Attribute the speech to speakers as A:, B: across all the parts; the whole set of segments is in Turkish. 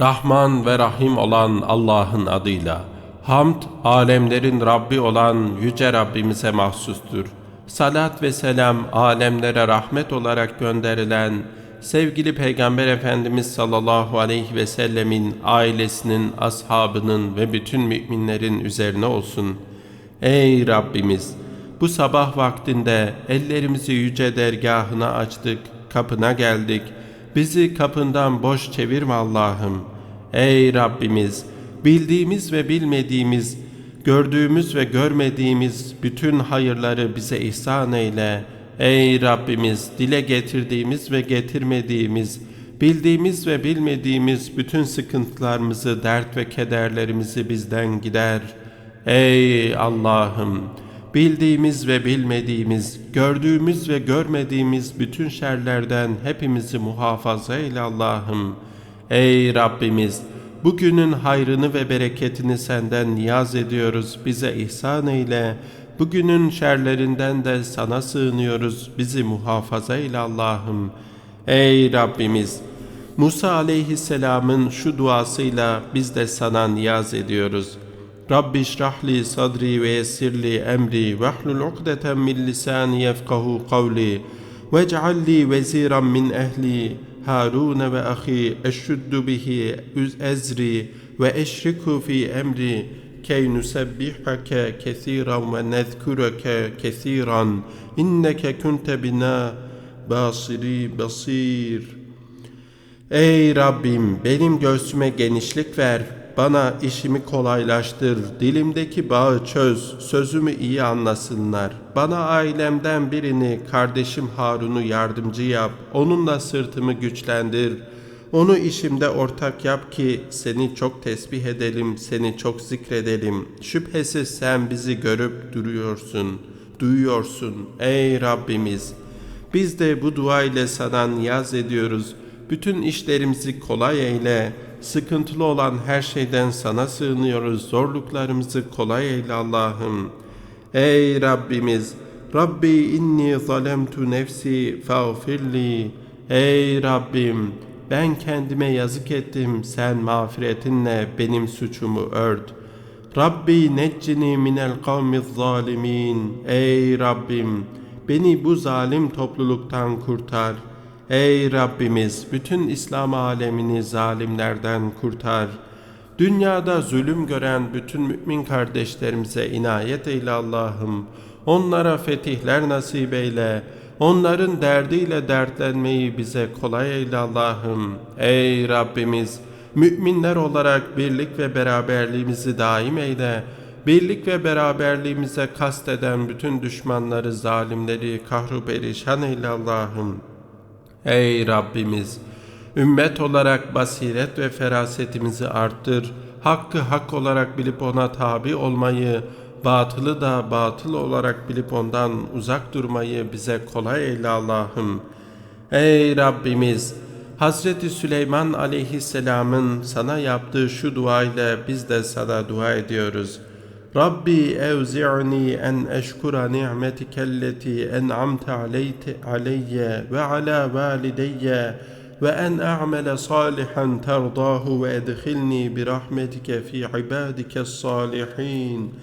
A: Rahman ve Rahim olan Allah'ın adıyla. Hamd, alemlerin Rabbi olan Yüce Rabbimize mahsustur. Salat ve selam, alemlere rahmet olarak gönderilen sevgili Peygamber Efendimiz sallallahu aleyhi ve sellemin ailesinin, ashabının ve bütün müminlerin üzerine olsun. Ey Rabbimiz! Bu sabah vaktinde ellerimizi yüce dergahına açtık, kapına geldik. Bizi kapından boş çevirme Allah'ım. Ey Rabbimiz! Bildiğimiz ve bilmediğimiz, gördüğümüz ve görmediğimiz bütün hayırları bize ihsan eyle. Ey Rabbimiz! Dile getirdiğimiz ve getirmediğimiz, bildiğimiz ve bilmediğimiz bütün sıkıntılarımızı, dert ve kederlerimizi bizden gider. Ey Allah'ım! Bildiğimiz ve bilmediğimiz, gördüğümüz ve görmediğimiz bütün şerlerden hepimizi muhafaza eyle Allah'ım. Ey Rabbimiz! Bugünün hayrını ve bereketini senden niyaz ediyoruz. Bize ihsan eyle. Bugünün şerlerinden de sana sığınıyoruz. Bizi muhafaza eyle Allah'ım. Ey Rabbimiz! Musa aleyhisselamın şu duasıyla biz de sana niyaz ediyoruz. Rabbi şrahli sadri ve yessirli emri ve hlul ukdeten min lisani yefkahu kavli ve cealli veziran min ehli Harun ve ahi eşşuddu bihi üz ezri ve eşriku fi emri key nusebbihake kesiran ve nezkureke kesiran inneke kunte bina basiri basir. Ey Rabbim benim göğsüme genişlik ver, bana işimi kolaylaştır, dilimdeki bağı çöz, sözümü iyi anlasınlar. Bana ailemden birini, kardeşim Harun'u yardımcı yap, onunla sırtımı güçlendir. Onu işimde ortak yap ki seni çok tesbih edelim, seni çok zikredelim. Şüphesiz sen bizi görüp duruyorsun, duyuyorsun ey Rabbimiz. Biz de bu dua ile sana niyaz ediyoruz. Bütün işlerimizi kolay eyle. Sıkıntılı olan her şeyden sana sığınıyoruz. Zorluklarımızı kolay eyle Allah'ım. Ey Rabbimiz! Rabbi inni zalemtu nefsi fağfirli. Ey Rabbim! Ben kendime yazık ettim. Sen mağfiretinle benim suçumu ört. Rabbi neccini minel kavmiz zalimin. Ey Rabbim! Beni bu zalim topluluktan kurtar. Ey Rabbimiz bütün İslam alemini zalimlerden kurtar. Dünyada zulüm gören bütün mümin kardeşlerimize inayet eyle Allah'ım. Onlara fetihler nasip eyle. Onların derdiyle dertlenmeyi bize kolay eyle Allah'ım. Ey Rabbimiz müminler olarak birlik ve beraberliğimizi daim eyle. Birlik ve beraberliğimize kasteden bütün düşmanları, zalimleri kahru perişan eyle Allah'ım. Ey Rabbimiz! Ümmet olarak basiret ve ferasetimizi arttır. Hakkı hak olarak bilip ona tabi olmayı, batılı da batıl olarak bilip ondan uzak durmayı bize kolay eyle Allah'ım. Ey Rabbimiz! Hazreti Süleyman aleyhisselamın sana yaptığı şu dua ile biz de sana dua ediyoruz. Rabbi evzi'ni en eşkura ni'metikelleti en'amte aleyye ve ala valideyye ve en a'mele salihan terdahu ve edkhilni bi rahmetike fi ibadike salihin.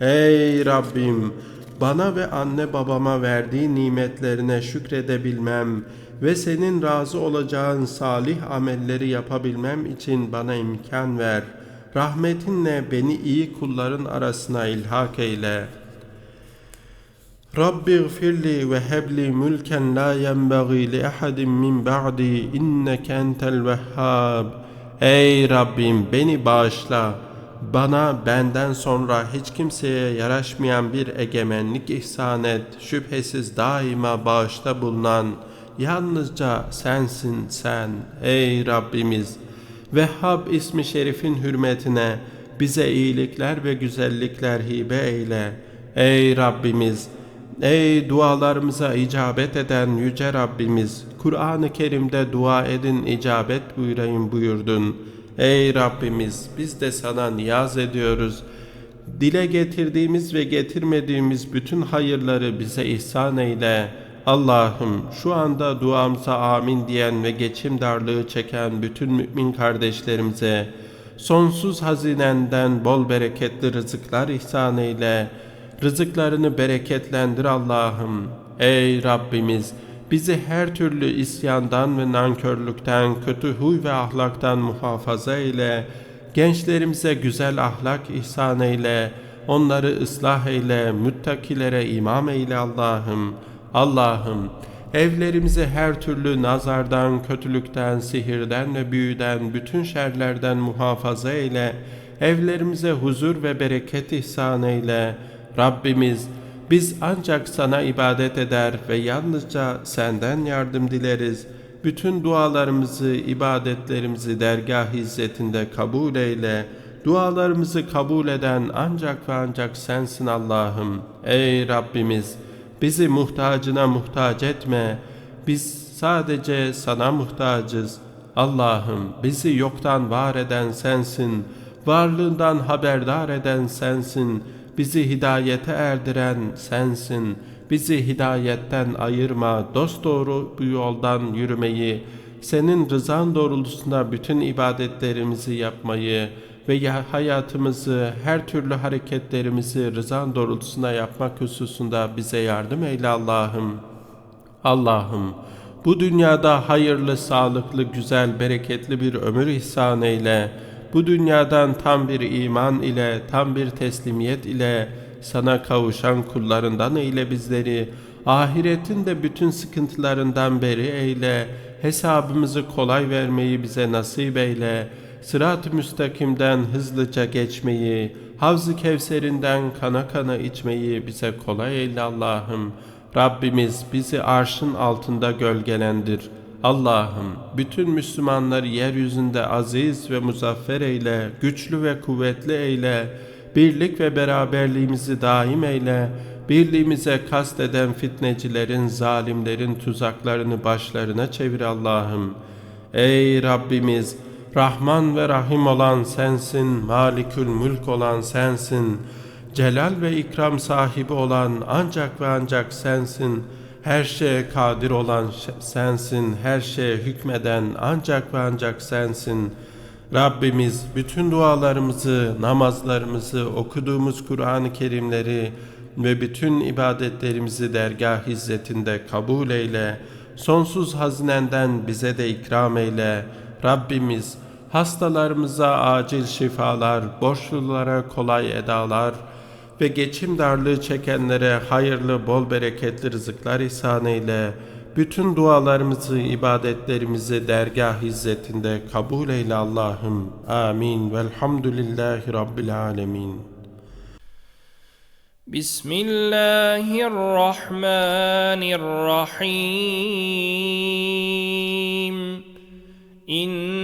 A: Ey Rabbim! Bana ve anne babama verdiği nimetlerine şükredebilmem ve senin razı olacağın salih amelleri yapabilmem için bana imkan ver. Rahmetinle beni iyi kulların arasına ilhak eyle. Rabbi gfirli ve hebli mülken la yenbaghi li ahadin min ba'di inneke entel vehhab. Ey Rabbim beni bağışla. Bana benden sonra hiç kimseye yaraşmayan bir egemenlik ihsan et. Şüphesiz daima bağışta bulunan yalnızca sensin sen ey Rabbimiz. Vehhab ismi şerifin hürmetine bize iyilikler ve güzellikler hibe eyle. Ey Rabbimiz! Ey dualarımıza icabet eden yüce Rabbimiz! Kur'an-ı Kerim'de dua edin icabet buyurayım buyurdun. Ey Rabbimiz! Biz de sana niyaz ediyoruz. Dile getirdiğimiz ve getirmediğimiz bütün hayırları bize ihsan eyle. Allah'ım şu anda duamıza amin diyen ve geçim darlığı çeken bütün mümin kardeşlerimize sonsuz hazinenden bol bereketli rızıklar ihsan eyle. Rızıklarını bereketlendir Allah'ım. Ey Rabbimiz bizi her türlü isyandan ve nankörlükten, kötü huy ve ahlaktan muhafaza eyle. Gençlerimize güzel ahlak ihsan eyle. Onları ıslah eyle, müttakilere imam eyle Allah'ım. Allah'ım evlerimizi her türlü nazardan, kötülükten, sihirden ve büyüden, bütün şerlerden muhafaza eyle. Evlerimize huzur ve bereket ihsan eyle. Rabbimiz biz ancak sana ibadet eder ve yalnızca senden yardım dileriz. Bütün dualarımızı, ibadetlerimizi dergah izzetinde kabul eyle. Dualarımızı kabul eden ancak ve ancak sensin Allah'ım. Ey Rabbimiz! Bizi muhtacına muhtaç etme. Biz sadece sana muhtacız. Allah'ım bizi yoktan var eden sensin. Varlığından haberdar eden sensin. Bizi hidayete erdiren sensin. Bizi hidayetten ayırma. Dosdoğru bu yoldan yürümeyi, senin rızan doğrultusunda bütün ibadetlerimizi yapmayı ve ya- hayatımızı, her türlü hareketlerimizi rızan doğrultusunda yapmak hususunda bize yardım eyle Allah'ım. Allah'ım bu dünyada hayırlı, sağlıklı, güzel, bereketli bir ömür ihsan eyle. Bu dünyadan tam bir iman ile, tam bir teslimiyet ile sana kavuşan kullarından eyle bizleri. Ahiretin de bütün sıkıntılarından beri eyle. Hesabımızı kolay vermeyi bize nasip eyle. Sırat-ı müstakimden hızlıca geçmeyi, Havz-ı Kevser'inden kana kana içmeyi bize kolay eyle Allah'ım. Rabbimiz bizi arşın altında gölgelendir. Allah'ım bütün Müslümanları yeryüzünde aziz ve muzaffer eyle, güçlü ve kuvvetli eyle, birlik ve beraberliğimizi daim eyle, birliğimize kasteden fitnecilerin, zalimlerin tuzaklarını başlarına çevir Allah'ım. Ey Rabbimiz! Rahman ve Rahim olan sensin, Malikül Mülk olan sensin, Celal ve ikram sahibi olan ancak ve ancak sensin, her şeye kadir olan sensin, her şeye hükmeden ancak ve ancak sensin. Rabbimiz bütün dualarımızı, namazlarımızı, okuduğumuz Kur'an-ı Kerimleri ve bütün ibadetlerimizi dergah izzetinde kabul eyle. Sonsuz hazinenden bize de ikram eyle. Rabbimiz hastalarımıza acil şifalar, borçlulara kolay edalar ve geçim darlığı çekenlere hayırlı bol bereketli rızıklar ihsan eyle. Bütün dualarımızı, ibadetlerimizi dergah izzetinde kabul eyle Allah'ım. Amin. Velhamdülillahi Rabbil Alemin.
B: Bismillahirrahmanirrahim. İnne